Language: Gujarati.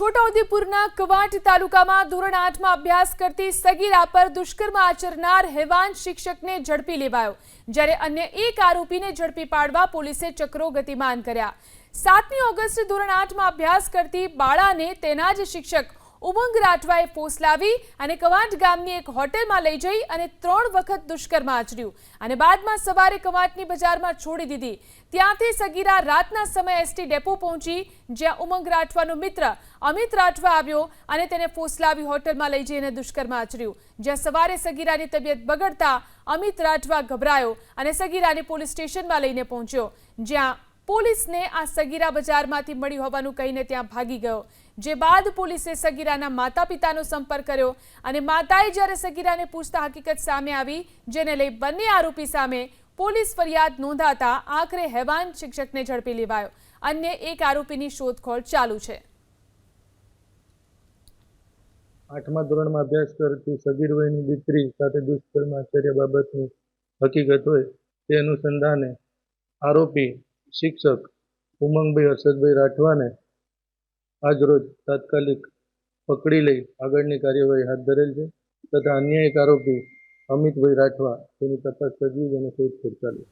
છોટાઉદેપુરના કવાંટ તાલુકામાં ધોરણ આઠમાં અભ્યાસ કરતી સગીરા પર દુષ્કર્મ આચરનાર હેવાન શિક્ષકને ઝડપી લેવાયો. જ્યારે અન્ય એક આરોપીને ઝડપી પાડવા પોલીસે ચક્રો ગતિમાન કર્યા. સાતમી ઓગસ્ટ ધોરણ આઠમાં અભ્યાસ કરતી બાળાને તેના જ શિક્ષક ઉમંગ રાઠવાએ ફોસલાવી અને કવાંટ ગામની એક હોટેલમાં લઈ જઈ અને ત્રણ વખત દુષ્કર્મ આચર્યું. અને બાદમાં સવારે કવાંટની બજારમાં છોડી દીધી. ત્યાંથી સગીરા રાતના સમયે એસટી ડેપો પહોંચી, જ્યાં ઉમંગ રાઠવાનો મિત્ર અમિત રાઠવા આવ્યો અને તેને ફોસલાવી હોટલમાં લઈ જઈને દુષ્કર્મ આચર્યું. જ્યાં સવારે સગીરાની તબિયત બગડતા અમિત રાઠવા ગભરાયો અને સગીરાને પોલીસ સ્ટેશનમાં લઈને પહોંચ્યો, જ્યાં પોલીસને આ સગીરા બજારમાંથી મળી હોવાનું કહીને ત્યાં ભાગી ગયો. જે બાદ પોલીસે સગીરાના માતા પિતાનો સંપર્ક કર્યો અને માતાએ જ્યારે સગીરાને પૂછતા હકીકત સામે આવી, જેને લઈ બંને આરોપી સામે પોલીસ ફરિયાદ નોંધાતા આખરે હેવાન શિક્ષકને ઝડપી લેવાયો. અન્ય એક આરોપીની શોધખોળ ચાલુ છે. આઠમા ધોરણમાં અભ્યાસ કરતી સગીર દીકરી સાથે દુષ્કર્મ આચર્ય બાબતની હકીકત હોય તે અનુસંધાને આરોપી શિક્ષક ઉમંગભાઈ હર્ષદભાઈ રાઠવાને આજરોજ તાત્કાલિક પકડી લઈ આગળની કાર્યવાહી હાથ ધરેલ છે તથા અન્ય એક આરોપી અમિતભાઈ રાઠવા તેની તપાસ તજવીજ અને શોધખોળ ચાલુ.